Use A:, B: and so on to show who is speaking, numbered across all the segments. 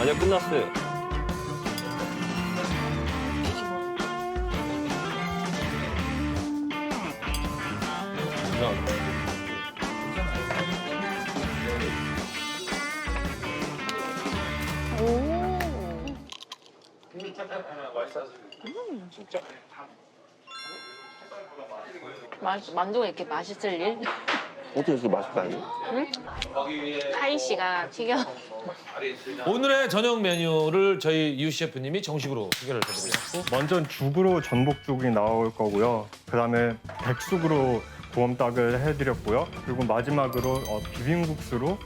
A: 아니요, 끝났어요.
B: 만, 만두가 이렇게 맛있을 일?
A: 어떻게 이렇게 맛있다니?
B: 하이 씨가 튀겨.
C: 오늘의 저녁 메뉴를 저희 이유 셰프님이 정식으로 소개를 해드리겠고
D: 먼저 죽으로 전복죽이 나올 거고요. 그다음에 백숙으로 구엄닭을 해드렸고요. 그리고 마지막으로 어, 비빔국수로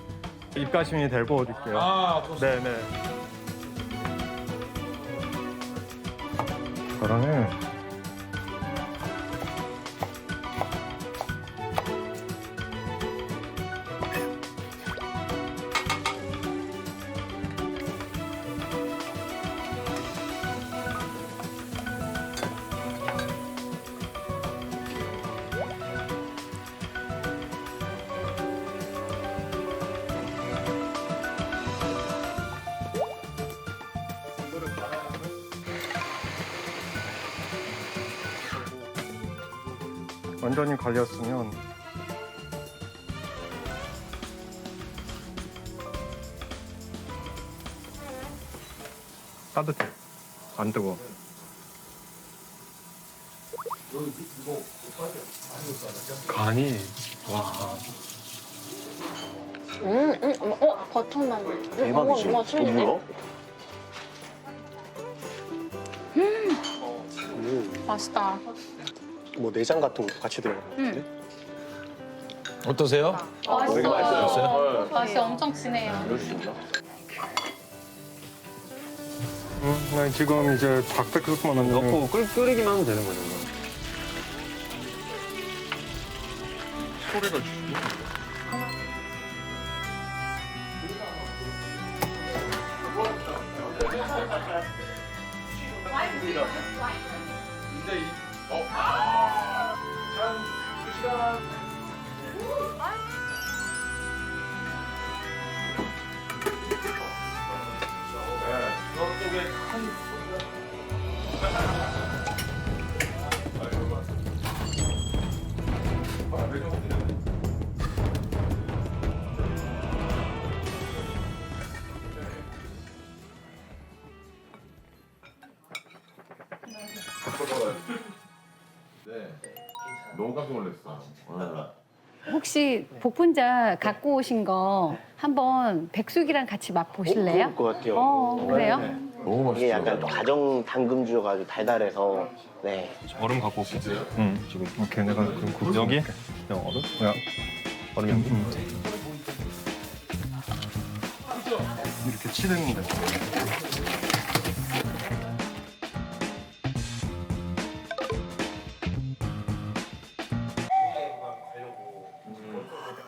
D: 입가심이 되고 드릴게요.
C: 아,
D: 네네. 그러면 완전히 갈렸으면 따뜻해. 안 뜨거. 간이 와.
B: 음, 음, 어, 버터만.
A: 대박이지.
B: 어머, 어머,
A: 어,
B: 칠리네.
A: 뭐야?
B: 맛있다.
E: 뭐 내장 같은 것도 같이 들어간 것 같은데?
C: 어떠세요?
A: 되게 맛있어요.
B: 맛이 엄청 진해요.
A: 있나?
D: 음, 네, 지금 이제 닭백숙만 하면
A: 넣고 끓, 끓이기만 하면 되는 거죠. 뭐. 소리 를 주시
F: 너무 깜짝 놀랐어.
G: 혹시 복분자 갖고 오신 거 한번 백숙이랑 같이 맛 보실래요?
A: 그럴 것 같아요.
G: 어, 그래요?
F: 너무 맛있어.
A: 이게 약간 가정 당금주여가지고 달달해서 네.
D: 얼음 갖고 올게. 응, 지금. 오케이, 내가 그럼 국 여기? 야, 얼음? 야, 얼음 여기. 이렇게 치대는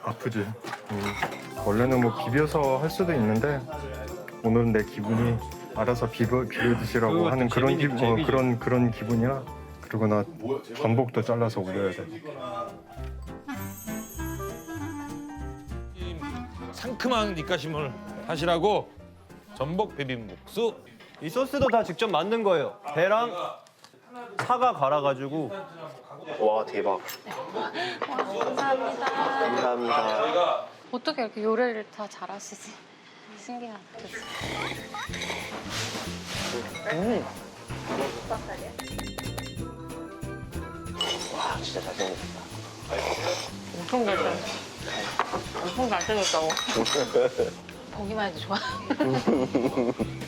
D: 아프지. 음, 원래는 뭐 비벼서 할 수도 있는데 오늘은 내 기분이 알아서 비벼 비벼 드시라고 하는 그런 기 어, 그런 그런 기분이라 그리고 나 전복도 잘라서 올려야 돼.
C: 이 상큼한 입가심을 하시라고 전복 비빔국수
E: 이 소스도 다 직접 만든 거예요. 배랑 사과 갈아가지고
A: 와 대박.
B: 감사합니다.
A: 감사합니다.
B: 어떻게 이렇게 요리를 다 잘하시지? 신기하다. 그치?
A: 와 진짜 잘생겼다.
B: 엄청 잘생겼어. 엄청 잘생겼다고. 보기만 해도 좋아.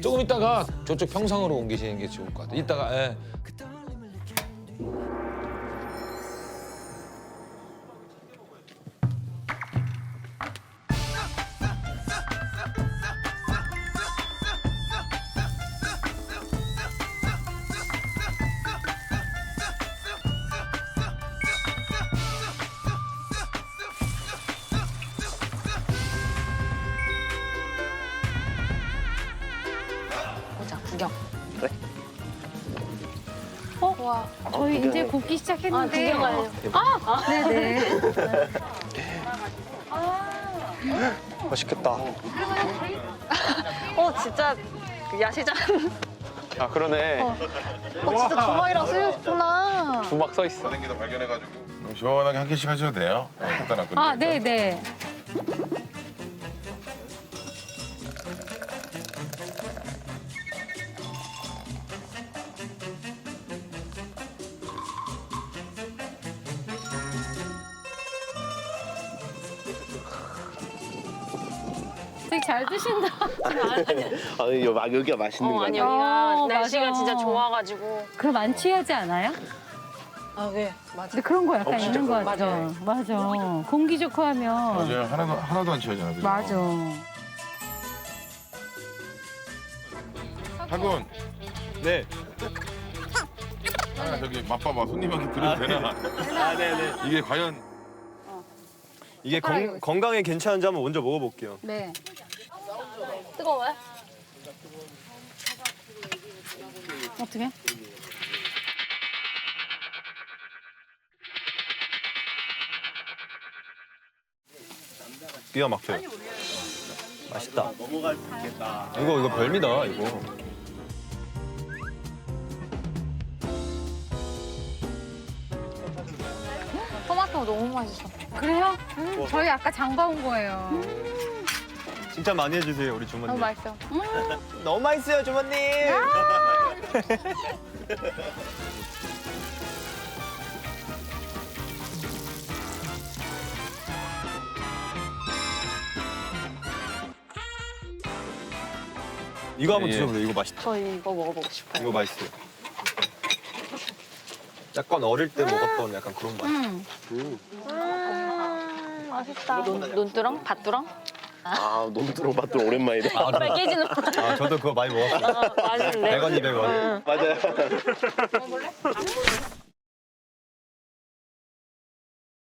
C: 조금 있다가 저쪽 평상으로 옮기시는 게 좋을 것 같아요. 이따가 예.
B: 와.
G: 저희
A: 구경해.
G: 이제 굽기
B: 아,
G: 시작했는데.
B: 구경하려고.
G: 네네.
B: 아,
E: 맛있겠다.
B: 어 진짜 그 야시장.
A: 아 그러네.
B: 어 진짜 주막이라고 쓰였구나.
A: 부막 써 있어.
F: 다른 게더 발견해가지고 시원하게 한 개씩 하셔도 돼요. 간단한 거.
G: 아, 네, 네. 되게 잘 드신다.
A: 아 여기 막 여기가 맛있는
B: 어
A: 거야.
B: 아니 여기가
G: 어,
B: 날씨가
G: 맞아.
B: 진짜 좋아가지고.
G: 그럼 안 취하지 않아요?
B: 아 네. 맞아.
G: 근데 그런 거 약간
A: 어, 진짜
G: 있는 것
A: 그런
G: 같아. 맞아. 공기 좋고 하면.
F: 맞아요. 하나도 하나도 안 취하잖아. 그죠?
G: 맞아.
F: 학원.
E: 네.
F: 아, 저기 맛봐봐. 손님한테 드려도 되나?
E: 아, 네네.
F: 이게 과연
E: 이게 건, 건강에 괜찮은지 한번 먼저 먹어볼게요.
G: 네.
B: 뜨거워요?
G: 어떻게?
E: 기가 막혀요. 맛있다. 이거 이거 별미다 이거.
B: 토마토 너무 맛있어.
G: 그래요? 음, 저희 아까 장봐 온 거예요.
E: 칭찬 많이 해주세요 우리 주머니.
B: 너무 맛있어.
E: 너무 맛있어요 주머님. 이거 한번
F: 예.
E: 드셔보세요. 이거 맛있다.
B: 저 이거 먹어보고 싶어요.
E: 이거 맛있어요. 약간 어릴 때 먹었던 약간 그런 맛.
G: 음.
B: 음, 맛있다. 논, 논두렁? 밭두렁?
A: 아 논두렁 밭두렁 오랜만이다.
B: 빨리 깨지는.
E: 아 저도 그거 많이 먹었어요.
B: 어, 맛있는데?
E: 100원, 200원.
A: 맞아요.